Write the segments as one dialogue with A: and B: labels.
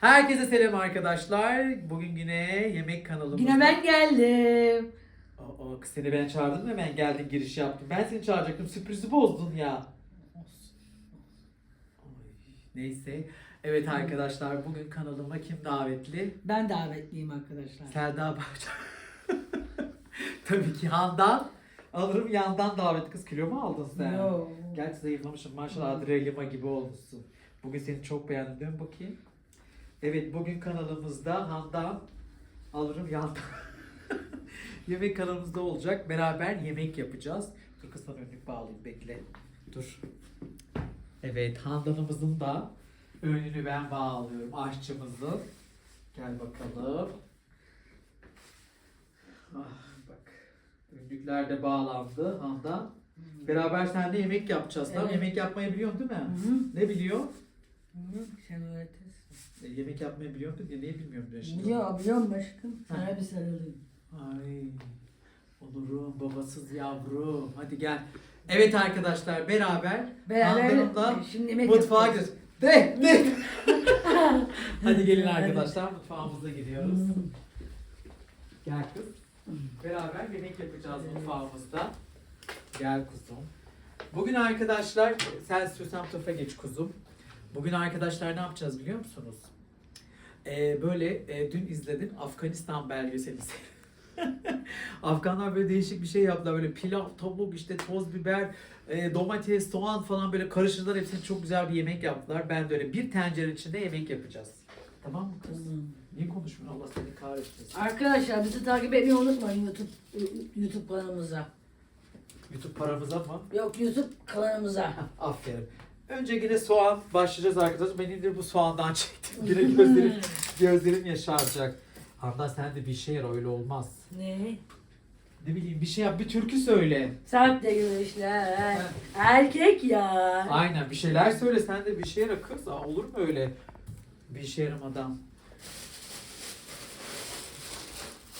A: Herkese selam arkadaşlar. Bugün yine yemek kanalımızda.
B: Yine ben geldim.
A: Aa, kız seni ben çağırdım da hemen geldin giriş yaptın. Ben seni çağıracaktım. Sürprizi bozdun ya. Neyse. Evet arkadaşlar bugün kanalıma kim davetli?
B: Ben davetliyim arkadaşlar.
A: Selda Bahçe. Tabii ki Handan. Alırım yandan davet. Kız kilo mu aldın sen?
B: Yo.
A: Gerçi zayıflamışsın. Maşallah Adrelima gibi olmuşsun. Bugün seni çok beğendim. Bakayım. Evet bugün kanalımızda Handan alırım yandan. yemek kanalımızda olacak. Beraber yemek yapacağız. Dur kız sana önlük bağlayayım. Bekle. Dur. Evet Handan'ımızın da önünü ben bağlıyorum. Aşçımızın. Gel bakalım. Ah bak. Önlükler de bağlandı Handan. Beraber seninle yemek yapacağız. Tamam
B: Evet.
A: yemek yapmayı biliyorsun değil mi?
B: Hı
A: Ne biliyor?
B: Sen öğretirsin.
A: E, yemek yapmayı biliyorsun diye niye bilmiyorum diyor şimdi.
B: Biliyor, biliyor musun aşkım? Sana bir sarılayım.
A: Ay olurum babasız yavrum. Hadi gel. Evet arkadaşlar beraber,
B: Beraber şimdi yemek
A: mutfağa
B: yapacağız.
A: gidiyoruz. De de. Hadi gelin arkadaşlar mutfağımıza gidiyoruz.
B: Hı.
A: Gel kız. Beraber yemek yapacağız mutfağımızda. Gel kuzum. Bugün arkadaşlar sen istiyorsan tarafa geç kuzum. Bugün arkadaşlar ne yapacağız biliyor musunuz? Ee, böyle e, dün izledim Afganistan belgeseli. Afganlar böyle değişik bir şey yaptılar. Böyle pilav, tavuk, işte toz biber, e, domates, soğan falan böyle karıştırdılar. Hepsini çok güzel bir yemek yaptılar. Ben de öyle bir tencere içinde yemek yapacağız. Tamam mı kız? Niye konuşmuyorsun? Allah seni kahretmesin.
B: Arkadaşlar bizi takip etmeyi unutmayın YouTube YouTube kanalımıza.
A: YouTube paramıza mı?
B: Yok YouTube kanalımıza.
A: Aferin. Önce yine soğan başlayacağız arkadaşlar. Ben indir bu soğandan çektim. Yine gözlerim, gözlerim yaşaracak. Handan sen de bir şey yap öyle olmaz.
B: ne?
A: Ne bileyim bir şey yap bir türkü söyle.
B: Saatte görüşler. Erkek ya.
A: Aynen bir şeyler söyle sen de bir şey yara kız. Aa, olur mu öyle bir şey yaramadan?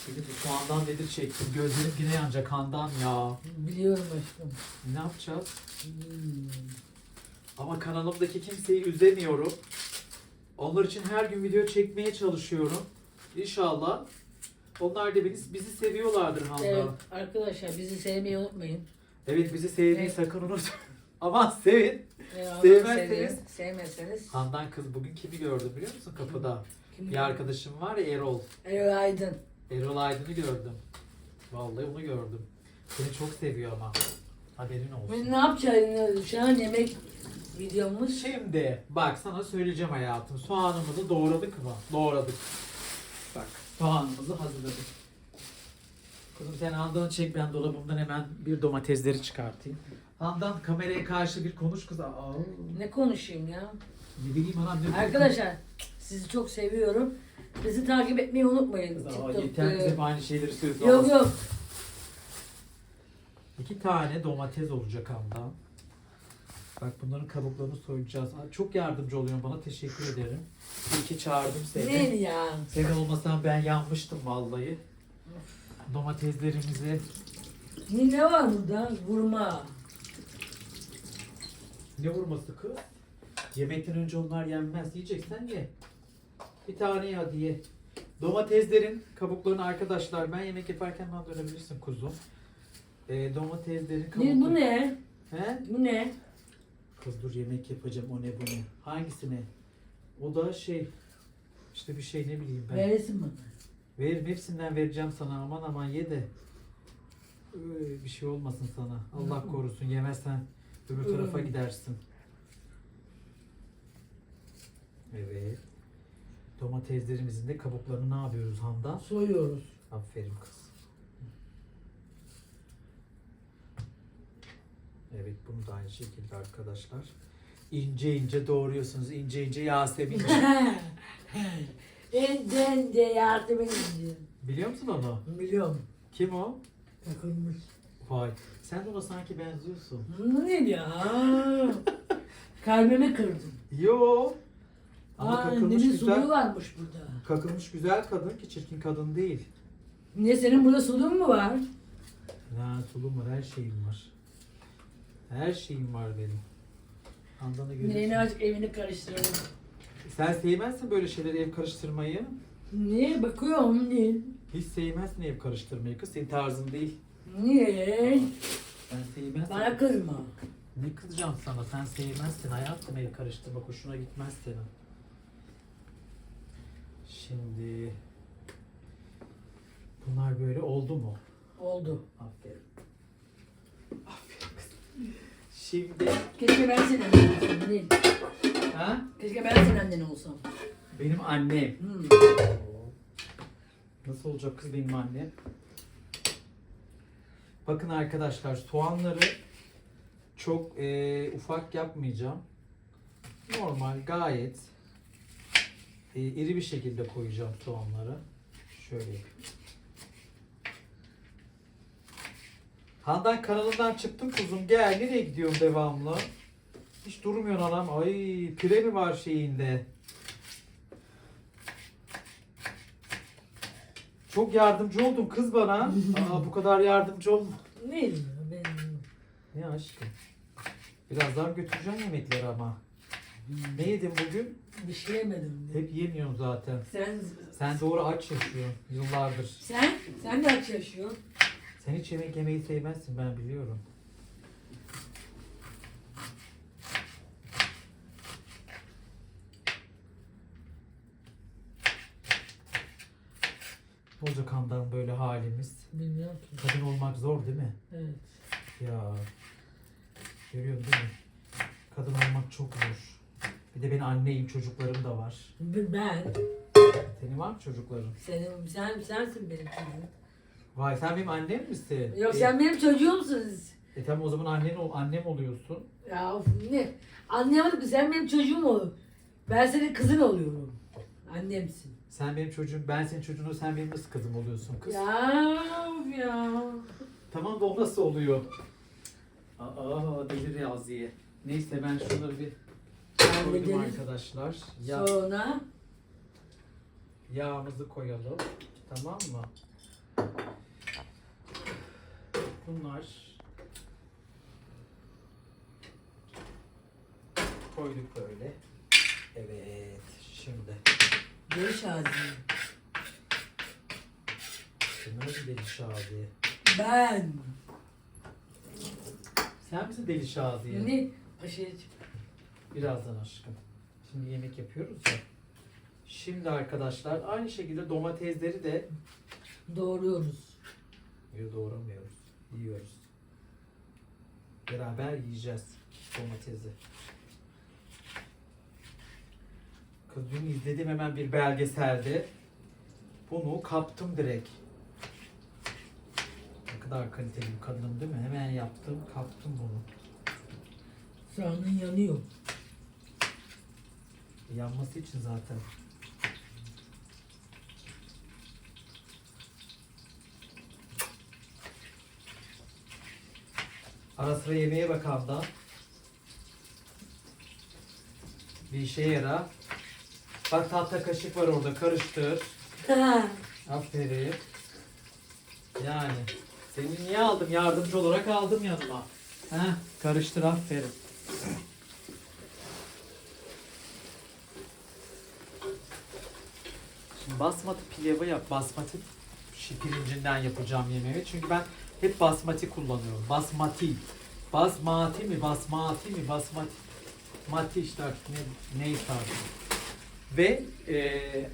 A: De bu soğandan nedir çektim. Gözlerim yine yanacak Handan ya.
B: Biliyorum aşkım.
A: Ne yapacağız?
B: Hmm.
A: Ama kanalımdaki kimseyi üzemiyorum. Onlar için her gün video çekmeye çalışıyorum. İnşallah. Onlar da bizi, bizi seviyorlardır Handa.
B: Evet
A: Evet,
B: arkadaşlar bizi sevmeyi unutmayın.
A: bizi sevmeyi
B: Evet.
A: sakın unutmayın. Aman sevin.
B: Eğer
A: Sevmezseniz-
B: sevmez- Sevmezseniz.
A: Handan kız bugün kimi gördüm biliyor musun kapıda?
B: Kim
A: Bir arkadaşım var ya Erol.
B: Erol Aydın.
A: Erol Aydın'ı gördüm. Vallahi onu gördüm. Seni çok seviyor ama. Haberin olsun.
B: Biz ne yapacağız? Şu an yemek videomuz.
A: Şimdi bak sana söyleyeceğim hayatım. Soğanımızı doğradık mı? Doğradık. Bak soğanımızı hazırladık. Kızım sen Handan'ı çek ben dolabımdan hemen bir domatesleri çıkartayım. Handan kameraya karşı bir konuş kız. Aa,
B: Ne konuşayım ya?
A: ne bileyim anam ne
B: Arkadaşlar sizi çok seviyorum. Bizi takip etmeyi unutmayın.
A: Kız, aa,
B: TikTok,
A: yeter kız
B: e,
A: hep aynı şeyleri söylüyorsun.
B: Yok yok.
A: İki tane domates olacak Handan. Bak bunların kabuklarını soyacağız. Aa, çok yardımcı oluyorsun bana teşekkür ederim. İyi ki çağırdım seni.
B: Ne ya?
A: Sen olmasan ben yanmıştım vallahi. Domateslerimizi
B: Ne, ne var burada? Vurma.
A: ne vurması kız? Yemekten önce onlar yenmez. Yiyeceksen ye. Bir tane ye hadi ye. Domateslerin kabuklarını arkadaşlar ben yemek yaparken bana dönebilirsin kuzum. Ee, domateslerin.
B: Ne, bu ne?
A: He?
B: Bu ne?
A: Kız dur yemek yapacağım o ne bu ne? Hangisi ne? O da şey işte bir şey ne bileyim ben.
B: Veresin mi?
A: Veririm hepsinden vereceğim sana aman aman ye de. Öyle bir şey olmasın sana. Allah korusun yemezsen öbür tarafa gidersin. Evet. Domateslerimizin de kabuklarını ne yapıyoruz Handan?
B: Soyuyoruz.
A: Aferin kız. Evet bunu da aynı şekilde arkadaşlar. İnce ince doğruyorsunuz. ince ince Yasemin.
B: En de yardım edin.
A: Biliyor musun onu?
B: Biliyorum.
A: Kim o?
B: Takılmış.
A: Vay. Sen de ona sanki benziyorsun.
B: Ne ya? Kalbimi kırdın.
A: Yo. Ama
B: Aa,
A: kakılmış
B: nemin
A: güzel.
B: suluğu varmış burada.
A: Kakılmış güzel kadın ki çirkin kadın değil.
B: Ne senin burada suluğun mu var?
A: Ha tulum var her şeyim var. Her şeyim var benim. Handan'ı görüyorsun.
B: Neyini azıcık evini karıştıralım.
A: Sen sevmezsin böyle şeyleri ev karıştırmayı.
B: Niye? Bakıyorum. Niye?
A: Hiç sevmezsin ev karıştırmayı kız. Senin tarzın değil.
B: Niye?
A: Ben sevmezsin.
B: Bana kızma.
A: Ne kızacağım sana? Sen sevmezsin hayatım ev karıştırmak. Hoşuna gitmez senin. Şimdi... Bunlar böyle oldu mu?
B: Oldu.
A: Aferin. Aferin. Şimdi...
B: Keşke ben senin annen olsam. Değil.
A: Ha?
B: Keşke ben senin annen olsam.
A: Benim annem.
B: Hmm.
A: Nasıl olacak kız benim annem? Bakın arkadaşlar soğanları çok eee, ufak yapmayacağım. Normal gayet eee, iri bir şekilde koyacağım soğanları. Şöyle yapayım. Handan kanalından çıktım kuzum gel nereye gidiyorum devamlı? Hiç durmuyorsun anam. Ay pire mi var şeyinde? Çok yardımcı oldun kız bana. Aa, bu kadar yardımcı olma.
B: Ne? Ben...
A: Ne aşkım? Birazdan götüreceğim yemekleri ama. Ne yedin bugün?
B: Bir şey yemedim.
A: Hep yemiyorsun zaten.
B: Sen,
A: Sen doğru aç yaşıyorsun yıllardır.
B: sen, sen de aç yaşıyorsun.
A: Sen hiç yemek yemeyi sevmezsin ben biliyorum. Ne olacak Handan böyle halimiz?
B: Bilmiyorum ki.
A: Kadın olmak zor değil mi?
B: Evet.
A: Ya görüyorsun değil mi? Kadın olmak çok zor. Bir de ben anneyim çocuklarım da var.
B: Ben,
A: Senin var mı çocukların?
B: senin, sen, sensin benim çocuğum.
A: Vay sen benim annem misin?
B: Yok
A: E,
B: sen benim çocuğumsun.
A: E tamam o zaman annen ol, annem oluyorsun.
B: Ya of, ne? Anlayamadım ki sen benim çocuğum ol. Ben senin kızın oluyorum. Annemsin.
A: Sen benim çocuğum, ben senin çocuğun, sen benim nasıl kızım oluyorsun kız?
B: Ya of ya.
A: Tamam da o nasıl oluyor? Aa deli Riyaziye. Neyse ben şunları bir koydum
B: Halledelim.
A: arkadaşlar. Ya,
B: Sonra
A: yağımızı koyalım. Tamam mı? Bunlar koyduk böyle. Evet şimdi
B: geri şazi.
A: bir deli şaziye.
B: Ben.
A: Sen misin deli şaziye?
B: Ne? Aşırı
A: Birazdan aşkım. Şimdi yemek yapıyoruz ya. Şimdi arkadaşlar aynı şekilde domatesleri de
B: doğruyoruz.
A: Yo, doğramıyoruz. Beraber yiyeceğiz domatesi. Kız dün izledim hemen bir belgeselde. Bunu kaptım direkt. Ne kadar kaliteli bir kadınım değil mi? Hemen yaptım, kaptım bunu.
B: Soğanın yanıyor.
A: Yanması için zaten. Ara sıra yemeğe bakan da bir işe yara. Bak tahta kaşık var orada karıştır. Aferin. Yani seni niye aldım? Yardımcı olarak aldım yanıma. Heh, karıştır aferin. Şimdi basmati pilavı yap. Basmati pirincinden yapacağım yemeği. Çünkü ben hep basmati kullanıyorum. Basmati. Basmati mi? Basmati mi? Basmati. Mati işte artık ne, neyse artık. Ve eee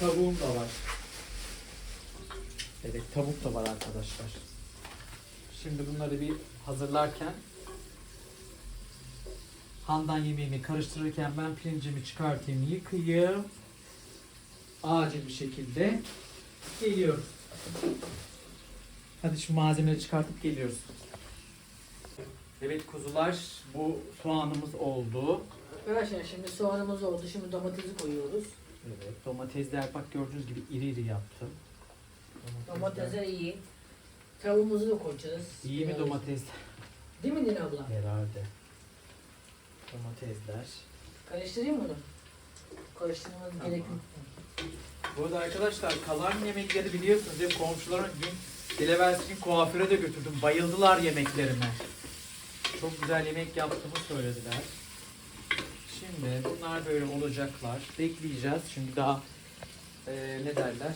A: tavuğum da var. Evet tavuk da var arkadaşlar. Şimdi bunları bir hazırlarken Handan yemeğimi karıştırırken ben pirincimi çıkartayım, yıkayayım. Acil bir şekilde geliyoruz. Hadi şu malzemeleri çıkartıp geliyoruz. Evet kuzular bu soğanımız oldu.
B: Arkadaşlar şimdi soğanımız oldu. Şimdi domatesi koyuyoruz.
A: Evet domatesler bak gördüğünüz gibi iri iri yaptım.
B: Domatesler iyi. Tavuğumuzu da koyacağız.
A: İyi mi domates?
B: Değil mi Dina abla?
A: Herhalde. Domatesler.
B: Karıştırayım mı bunu? Karıştırmamız
A: Tamam.
B: gerekiyor.
A: Bu arada arkadaşlar kalan yemekleri biliyorsunuz mi? Komşuların gün Dileversi gün kuaföre de götürdüm. Bayıldılar yemeklerime. Çok güzel yemek yaptığımı söylediler. Şimdi bunlar böyle olacaklar. Bekleyeceğiz. Şimdi daha eee, ne derler?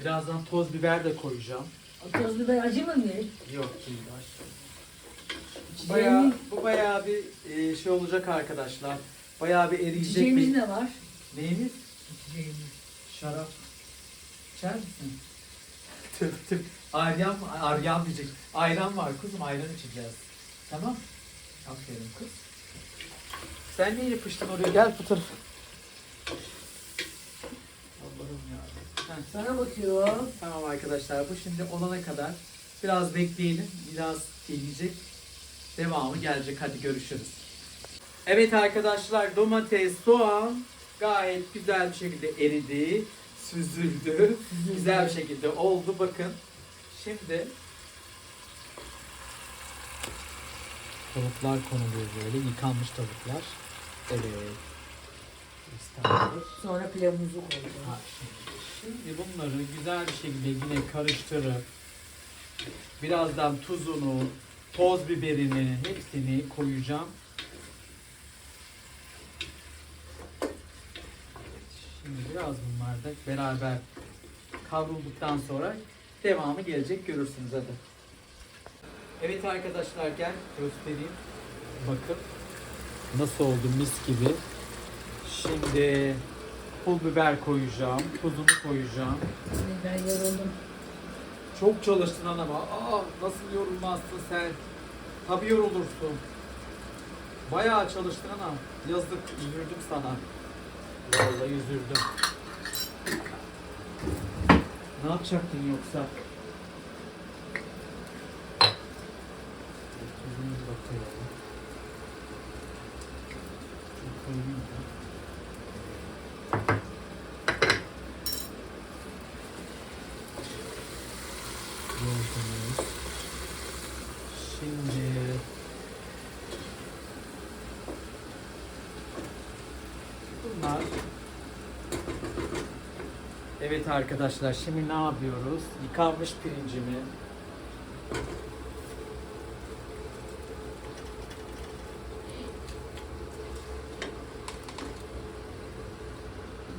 A: Birazdan toz biber de koyacağım.
B: O toz biber acı mı mı?
A: Yok değil.
B: İçeceğimiz-
A: Bayağı, bu bayağı bir eee, şey olacak arkadaşlar. Bayağı bir eriyecek
B: İçeceğimiz
A: bir...
B: ne var?
A: Neyimiz?
B: İçeceğimiz.
A: Şarap. İçer misin? Tüh. Ayran, mı? Aryan diyecek. Ayran var kızım ayran içeceğiz. Tamam. Aferin kız. Sen niye yapıştın oraya? Gel tarafa. Allah'ım ya. Heh,
B: Sana bakıyor.
A: Tamam arkadaşlar bu şimdi olana kadar biraz bekleyelim. Biraz gelecek. Devamı gelecek. Hadi görüşürüz. Evet arkadaşlar domates, soğan gayet güzel bir şekilde eridi. Süzüldü. Güzel bir şekilde oldu. Bakın. Şimdi tavuklar konuluyor böyle. Yıkanmış tavuklar. Evet. İstanbul.
B: Sonra pilavımızı koyacağız.
A: Şimdi bunları güzel bir şekilde yine karıştırıp birazdan tuzunu, toz biberini hepsini koyacağım. Şimdi biraz bunlar da beraber kavrulduktan sonra devamı gelecek görürsünüz hadi. Evet arkadaşlar gel göstereyim. Bakın nasıl oldu mis gibi. Şimdi pul biber koyacağım, tuzunu koyacağım.
B: Ben yoruldum.
A: Çok çalıştın anama. Aa nasıl yorulmazsın sen? Tabii yorulursun. Bayağı çalıştın anam. Yazık, üzüldüm sana. Vallahi üzüldüm. Ne yapacaktın yoksa? Koyalım. Çok koyayım da. Yoğurdumuz. Şimdi bunlar Evet arkadaşlar şimdi ne yapıyoruz? Yıkanmış pirincimi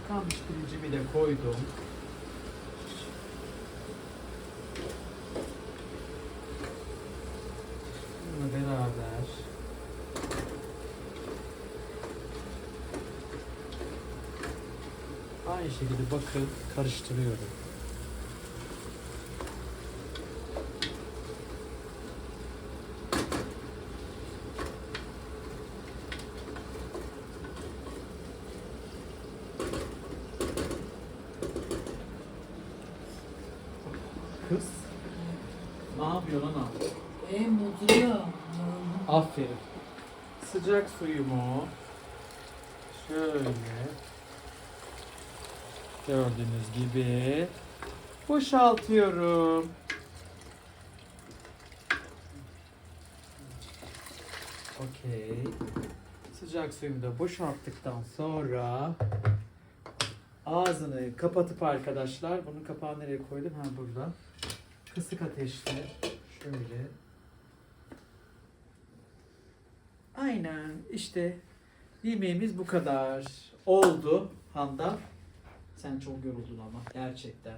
A: Yıkanmış pirincimi de koydum. Bununla beraber aynı şekilde bakın karıştırıyorum. Kız ne yapıyorsun ana?
B: E mutluyor. Yoruldum.
A: Aferin. Sıcak suyumu şöyle gördüğünüz gibi boşaltıyorum. Okey. Sıcak suyumu da boşalttıktan sonra ağzını kapatıp arkadaşlar bunun kapağını nereye koydum? Ha burada. Kısık ateşte şöyle Aynen işte yemeğimiz bu kadar. Oldu Handan. Sen çok yoruldun ama gerçekten.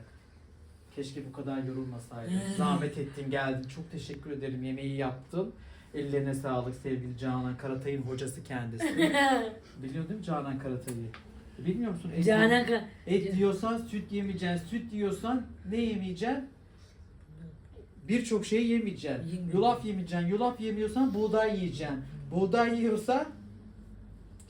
A: Keşke bu kadar yorulmasaydın. Zahmet ettin geldin. Çok teşekkür ederim. Yemeği yaptın. Ellerine sağlık sevgili Canan Karatay'ın hocası kendisi. Biliyor değil mi Canan Karatay'ı? Bilmiyor musun? Et,
B: Canan Ka-
A: et diyorsan süt yemeyeceksin. Süt diyorsan ne yemeyeceksin? Birçok şey yemeyeceksin. Yulaf yemeyeceksin. Yulaf yemiyorsan buğday yiyeceksin. Buğday yiyorsan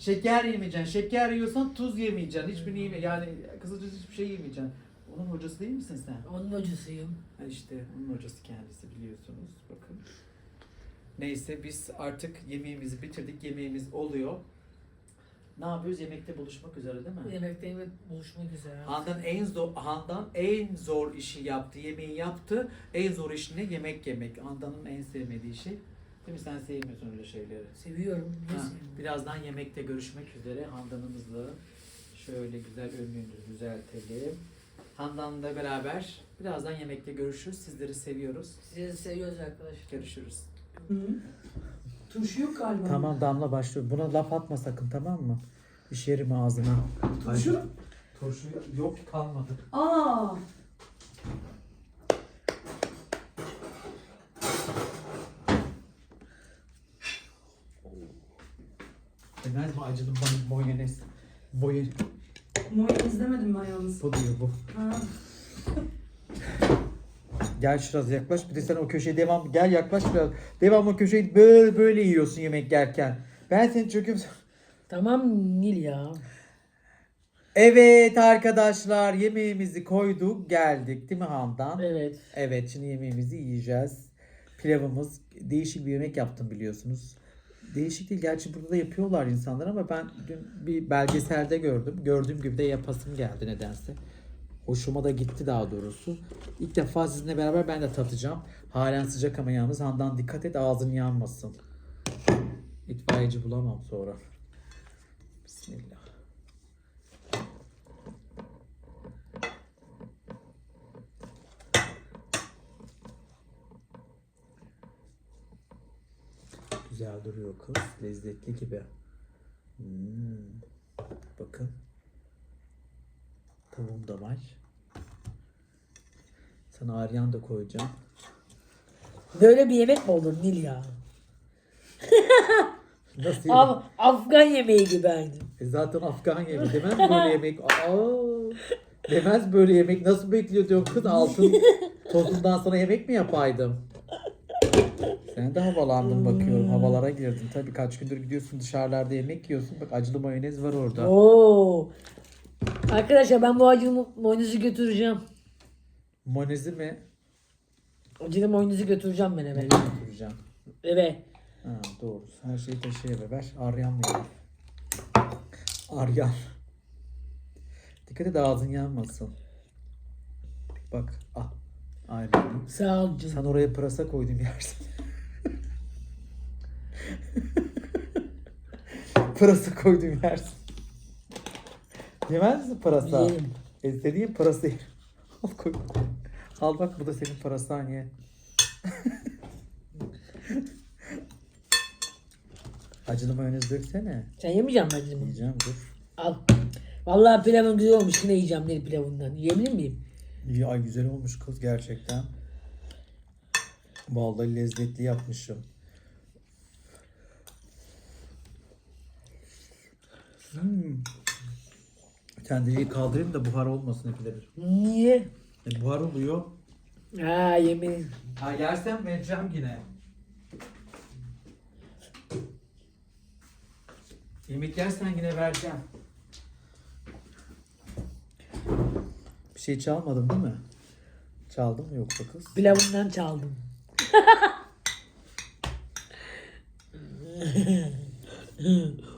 A: şeker yemeyeceksin. Şeker yiyorsan tuz yemeyeceksin. Hiçbirini yeme yani kısacası hiçbir şey yemeyeceksin. Onun hocası değil misin sen?
B: Onun hocasıyım.
A: Ha işte onun hocası kendisi biliyorsunuz. Bakın. Neyse biz artık yemeğimizi bitirdik. Yemeğimiz oluyor. Ne yapıyoruz? Yemekte buluşmak üzere değil mi?
B: Yemekte yemek buluşmak üzere.
A: Handan en zor Handan en zor işi yaptı. Yemeği yaptı. En zor iş ne? Yemek yemek. Handan'ın en sevmediği şey. Değil mi? Sen sevmiyorsun öyle şeyleri.
B: Seviyorum. Ne
A: Ha, birazdan yemekte görüşmek üzere. Handan'ımızla şöyle güzel önlüğünüzü düzeltelim. Handan'la beraber birazdan yemekte görüşürüz. Sizleri seviyoruz.
B: Sizi seviyoruz arkadaşlar.
A: Görüşürüz.
B: Turşu yok galiba.
A: Tamam Damla başlıyor. Buna laf atma sakın tamam mı? İşerim ağzına.
B: Turşu?
A: Turşu yok kalmadı.
B: Aa.
A: Mi acılı mayonez? Boyun.
B: Mayonez demedim ben yalnız.
A: Bu diyor bu.
B: Ha.
A: Gel şurası yaklaş. Bir de sen o köşeye devam. Gel yaklaş biraz. Devam o köşeyi böyle böyle yiyorsun yemek yerken. Ben seni çöküp...
B: Tamam Nil ya.
A: Evet arkadaşlar yemeğimizi koyduk geldik değil mi Handan?
B: Evet.
A: Evet şimdi yemeğimizi yiyeceğiz. Pilavımız değişik bir yemek yaptım biliyorsunuz. Değişik değil gerçi burada da yapıyorlar insanlar ama ben dün bir belgeselde gördüm. Gördüğüm gibi de yapasım geldi nedense. Hoşuma da gitti daha doğrusu. İlk defa sizinle beraber ben de tatacağım. Halen sıcak ama yalnız Handan dikkat et ağzın yanmasın. İtfaiyeci bulamam sonra. Bismillah. Güzel duruyor kız. Lezzetli gibi. Hmm. Bakın. Tavuğum da var. Sana aryan da koyacağım.
B: Böyle bir yemek mi olur Nil ya?
A: Nasıl
B: Af Afgan yemeği gibi aynı.
A: E zaten Afgan yemeği demez böyle yemek. Aa, demez böyle yemek. Nasıl bekliyor diyor kız altın tozundan sana yemek mi yapaydım? Sen de havalandın bakıyorum. Havalara girdin. Tabii kaç gündür gidiyorsun dışarılarda yemek yiyorsun. Bak acılı mayonez var orada.
B: Oo. Arkadaşlar ben bu acılı mayonezi götüreceğim.
A: Mayonezi mi?
B: Acılı mayonezi götüreceğim ben eve.
A: Nereye götüreceğim?
B: Eve.
A: Ha, doğru. Her şeyi taşıyabilir. Ver. Aryan mı yiyelim? Aryan. Dikkat et ağzın yanmasın. Bak. Ah. Aryan.
B: Sağ ol canım.
A: Sen oraya pırasa koydum yersin. pırasa koydum yersin. Yemez misin pırasa?
B: Yerim.
A: E, dediğin pırasa yer. Al koy. Al bak bu da senin pırasan ye. Acılı mayonez döksene.
B: Sen yemeyecek misin acılı?
A: Yiyeceğim dur.
B: Al. Vallahi pilavın güzel olmuş. Yine yiyeceğim Nil pilavından. Yiyebilir miyim?
A: İyi, ay güzel olmuş kız gerçekten. Vallahi lezzetli yapmışım. Hmm. Tencereyi kaldırayım da buhar olmasın ikide bir.
B: Niye?
A: E, buhar oluyor.
B: Ha yemin.
A: Ha yersen vereceğim yine. Yemek yersen yine vereceğim. Bir şey çalmadın değil mi? Çaldın mı yoksa kız?
B: Pilavından çaldım.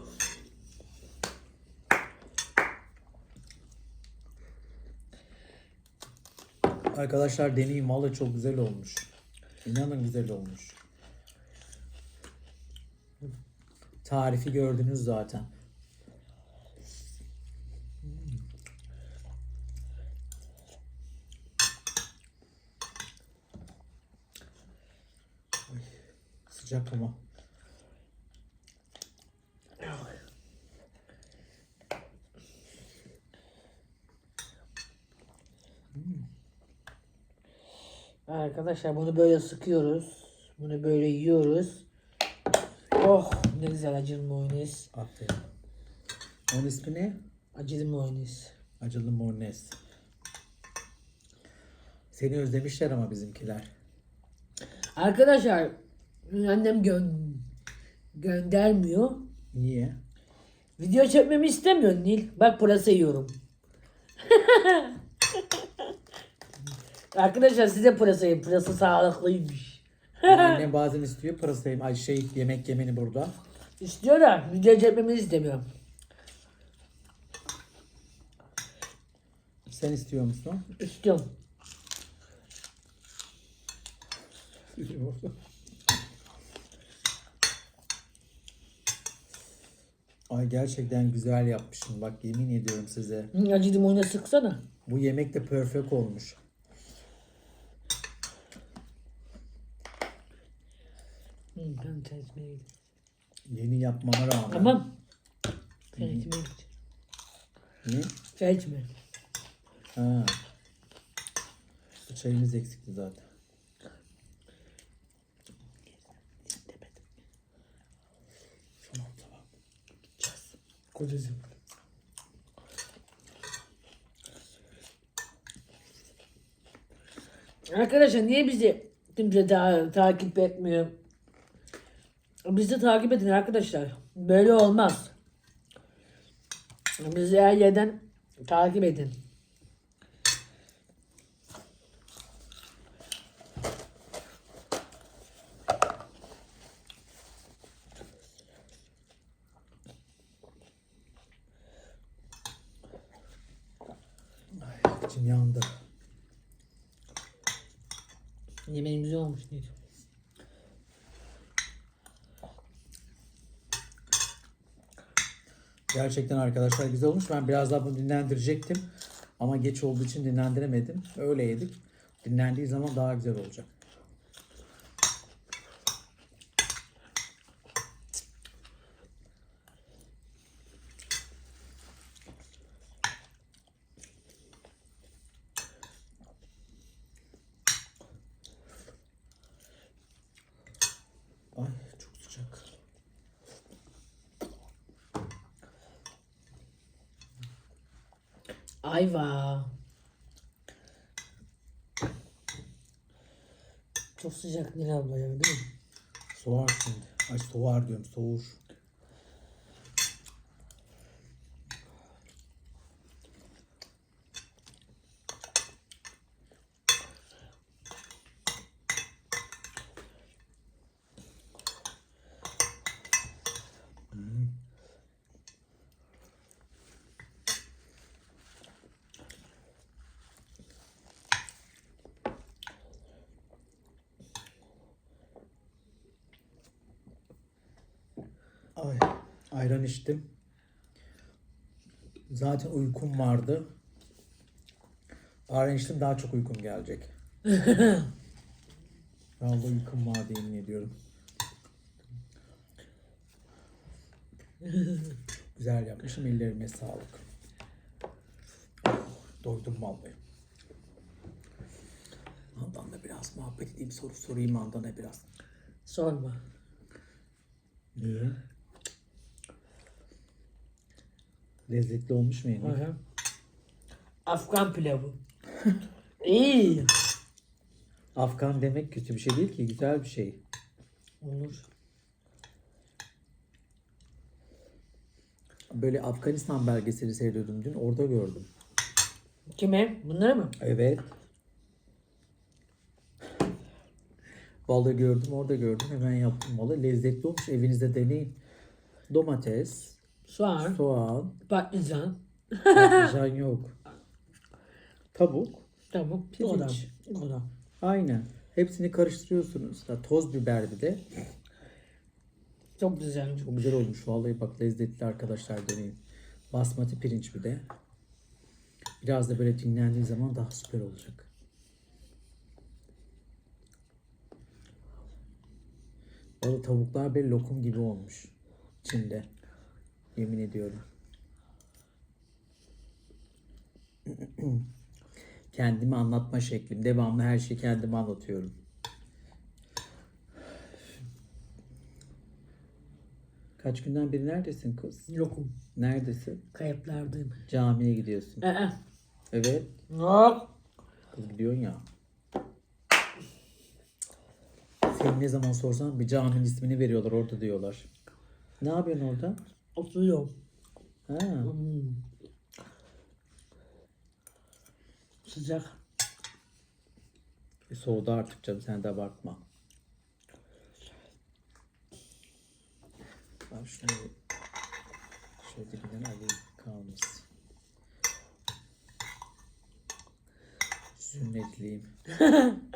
A: Arkadaşlar deneyin vallahi çok güzel olmuş. İnanın güzel olmuş. Tarifi gördünüz zaten. Sıcak ama.
B: Arkadaşlar bunu böyle sıkıyoruz. Bunu böyle yiyoruz. Oh ne güzel acılı mayonez.
A: Aferin. Onun ismi ne?
B: Acılı mayonez.
A: Acılı mornez. Seni özlemişler ama bizimkiler.
B: Arkadaşlar annem gön göndermiyor.
A: Niye?
B: Video çekmemi istemiyor Nil. Bak pırasa yiyorum. Arkadaşlar size pırasa yiyin. Pırasa sağlıklıymış.
A: Annem bazen istiyor pırasayım. Ay şey yemek yemeni burada.
B: İstiyor da video çekmemi istemiyor.
A: Sen istiyor musun?
B: İstiyorum.
A: Ay gerçekten güzel yapmışım. Bak yemin ediyorum size.
B: Hı, Acılı mayonez sıksana.
A: Bu yemek de perfect olmuş.
B: Ben çalışmaya gidiyorum.
A: Yeni yapmama rağmen.
B: Tamam. Çay içmeye git.
A: Ne?
B: Çay içme.
A: Ha. Çayımız eksikti zaten. Tamam tamam. Gideceğiz.
B: Kocacığım. Arkadaşlar niye bizi kimse ta- takip etmiyor? Bizi takip edin arkadaşlar. Böyle olmaz. Bizi her yerden takip edin.
A: Ay, içim yandı.
B: Yemeğimiz güzel olmuş değil.
A: Gerçekten arkadaşlar güzel olmuş. Ben biraz daha bunu dinlendirecektim. Ama geç olduğu için dinlendiremedim. Öyle yedik. Dinlendiği zaman daha güzel olacak. Ay çok sıcak.
B: Ayva. Çok sıcak Nil abla ya değil mi?
A: Soğar şimdi. Ay soğar diyorum soğur. Ay, ayran içtim. Zaten uykum vardı. Ayran içtim daha çok uykum gelecek. Vallahi uykum vardı yemin ediyorum. Güzel yapmışım ellerime sağlık. Oh, doydum vallahi. Handan'la biraz muhabbet edeyim soru sorayım Handan'a biraz.
B: Sorma.
A: Niye? Lezzetli olmuş mu
B: Hı
A: yemek?
B: hı. Afgan pilavı. İyi.
A: Afgan demek kötü bir şey değil ki güzel bir şey.
B: Olur.
A: Böyle Afganistan belgeseli seyrediyordum dün orada gördüm.
B: Kime? Bunları mı?
A: Evet. Vallahi gördüm orada gördüm hemen yaptım vallahi lezzetli olmuş evinizde deneyin. Domates,
B: Soğan,
A: soğan,
B: patlıcan,
A: patlıcan yok. Tavuk,
B: tavuk,
A: Pirinç.
B: O da.
A: aynen. Hepsini karıştırıyorsunuz. Ha, toz biber bir de.
B: Çok güzel.
A: Çok güzel olmuş vallahi bak lezzetli arkadaşlar deneyin. Basmati pirinç bir de. Biraz da böyle dinlendiği zaman daha süper olacak. Vallahi tavuklar böyle lokum gibi olmuş. içinde. Yemin ediyorum. Kendimi anlatma şeklim. Devamlı her şeyi kendime anlatıyorum. Kaç günden beri neredesin kız?
B: Lokum.
A: Neredesin?
B: Kayıplardayım.
A: Camiye gidiyorsun.
B: Ee,
A: Evet.
B: Yok.
A: Kız gidiyorsun ya. Seni ne zaman sorsam bir caminin ismini veriyorlar orada diyorlar. Ne yapıyorsun orada?
B: Oturuyorum.
A: Ha.
B: Hmm. Sıcak.
A: E, soğudu artık canım sen de abartma. Ben şunu şöyle dibinden alayım kalmasın. Sünnetliyim.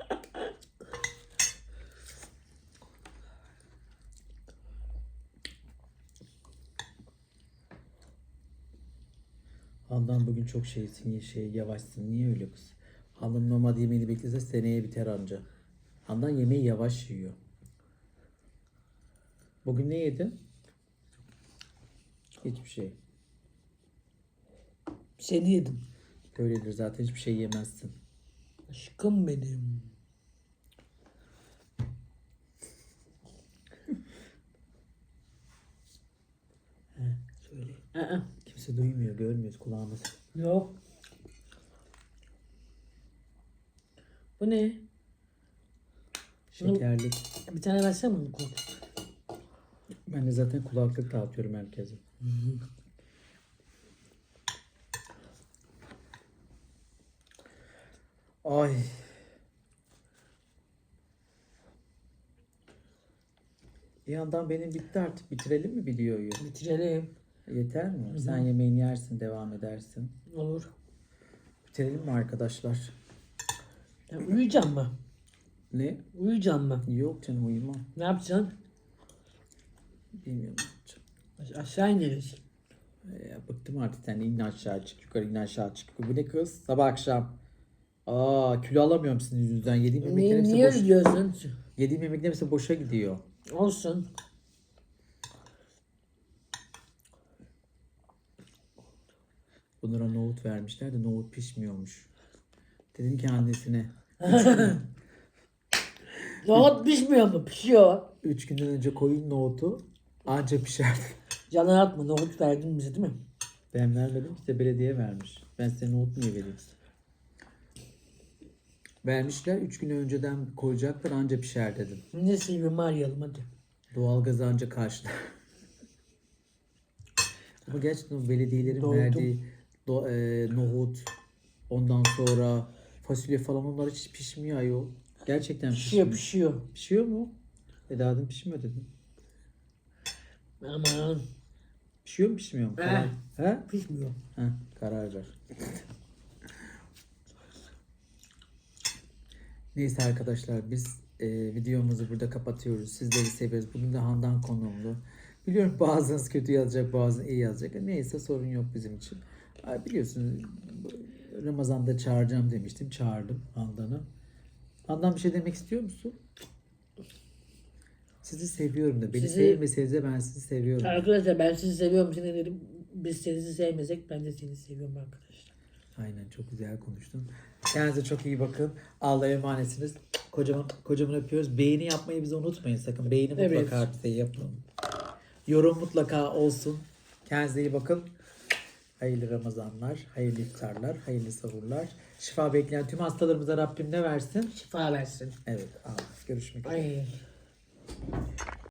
A: Handan bugün çok şeysin, şey yavaşsın. Niye öyle kız? Handan normalde yemeğini beklese seneye biter anca. Handan yemeği yavaş yiyor. Bugün ne yedin? Hiçbir şey.
B: Seni yedim.
A: Öyledir zaten hiçbir şey yemezsin.
B: Aşkım benim. Heh, Söyle. Aa,
A: Kimse duymuyor, görmüyoruz kulağımız.
B: yok. Bu ne?
A: Şekerlik.
B: Bir tane versene bana kulak.
A: Ben de zaten kulaklık dağıtıyorum herkese. Ay. Bir yandan benim bitti artık. Bitirelim mi videoyu?
B: Bitirelim.
A: Yeter mi? Sen yemeğini yersin, devam edersin.
B: Olur.
A: Bitirelim mi arkadaşlar?
B: Ya, uyuyacağım mı?
A: Ne?
B: Uyuyacağım mı?
A: Yok canım uyumam.
B: Ne yapacaksın?
A: Bilmiyorum.
B: Aş- aşağı ineriz.
A: Ya, bıktım artık sen in aşağı çık yukarı in aşağı çık. Bu ne kız? Sabah akşam. Aa kilo alamıyorum sizin yüzünden. Yediğim yemeklerin
B: Niye,
A: hepsi
B: niye
A: boş.
B: üzülüyorsun?
A: Yediğim yemeklerin hepsi boşa gidiyor.
B: Olsun.
A: Bunlara nohut vermişler de nohut pişmiyormuş. Dedim ki annesine.
B: Nohut pişmiyor mu? Pişiyor.
A: Üç günden önce koyun nohutu anca pişerdi.
B: Canı atma. Nohut verdin bize değil mi?
A: Ben vermedim size belediye vermiş. Ben size nohut niye vereyim? Vermişler üç gün önceden koyacaklar anca pişer dedim.
B: Ne silvimi arayalım hadi.
A: Doğalgazı anca karşılar. Ama gerçekten o belediyelerin
B: Doğdum.
A: verdiği do, e, nohut, ondan sonra fasulye falan onlar hiç pişmiyor ayol. Gerçekten
B: Pişiyor
A: pişmiyor.
B: pişiyor.
A: Pişiyor mu? Eda dedim pişmiyor dedim.
B: Aman
A: Pişiyor mu pişmiyor mu?
B: Eh.
A: Karar. He?
B: pişmiyor.
A: He, karar ver. Neyse arkadaşlar biz e, videomuzu burada kapatıyoruz. Sizleri seviyoruz. Bugün de Handan konuğumdu. Biliyorum bazınız kötü yazacak, bazınız iyi yazacak. Neyse sorun yok bizim için. Ay, Biliyorsunuz Ramazan'da çağıracağım demiştim. Çağırdım Handan'ı. Handan bir şey demek istiyor musun? Sizi seviyorum da. Beni
B: Sizi-
A: sevmeseniz de ben sizi seviyorum.
B: Arkadaşlar ben sizi seviyorum. Seni dedim. Biz seni sevmesek ben de seni seviyorum arkadaşlar.
A: Aynen çok güzel konuştun. Kendinize çok iyi bakın. Allah'a emanetsiniz. Kocaman, kocaman öpüyoruz. Beğeni yapmayı bizi unutmayın sakın. Beğeni
B: Evet.
A: mutlaka bize yapın. Yorum mutlaka olsun. Kendinize iyi bakın. Hayırlı Ramazanlar, hayırlı iftarlar, hayırlı sahurlar. Şifa bekleyen tüm hastalarımıza Rabbim ne versin?
B: Şifa versin.
A: Evet. Aa, görüşmek üzere.
B: Ay.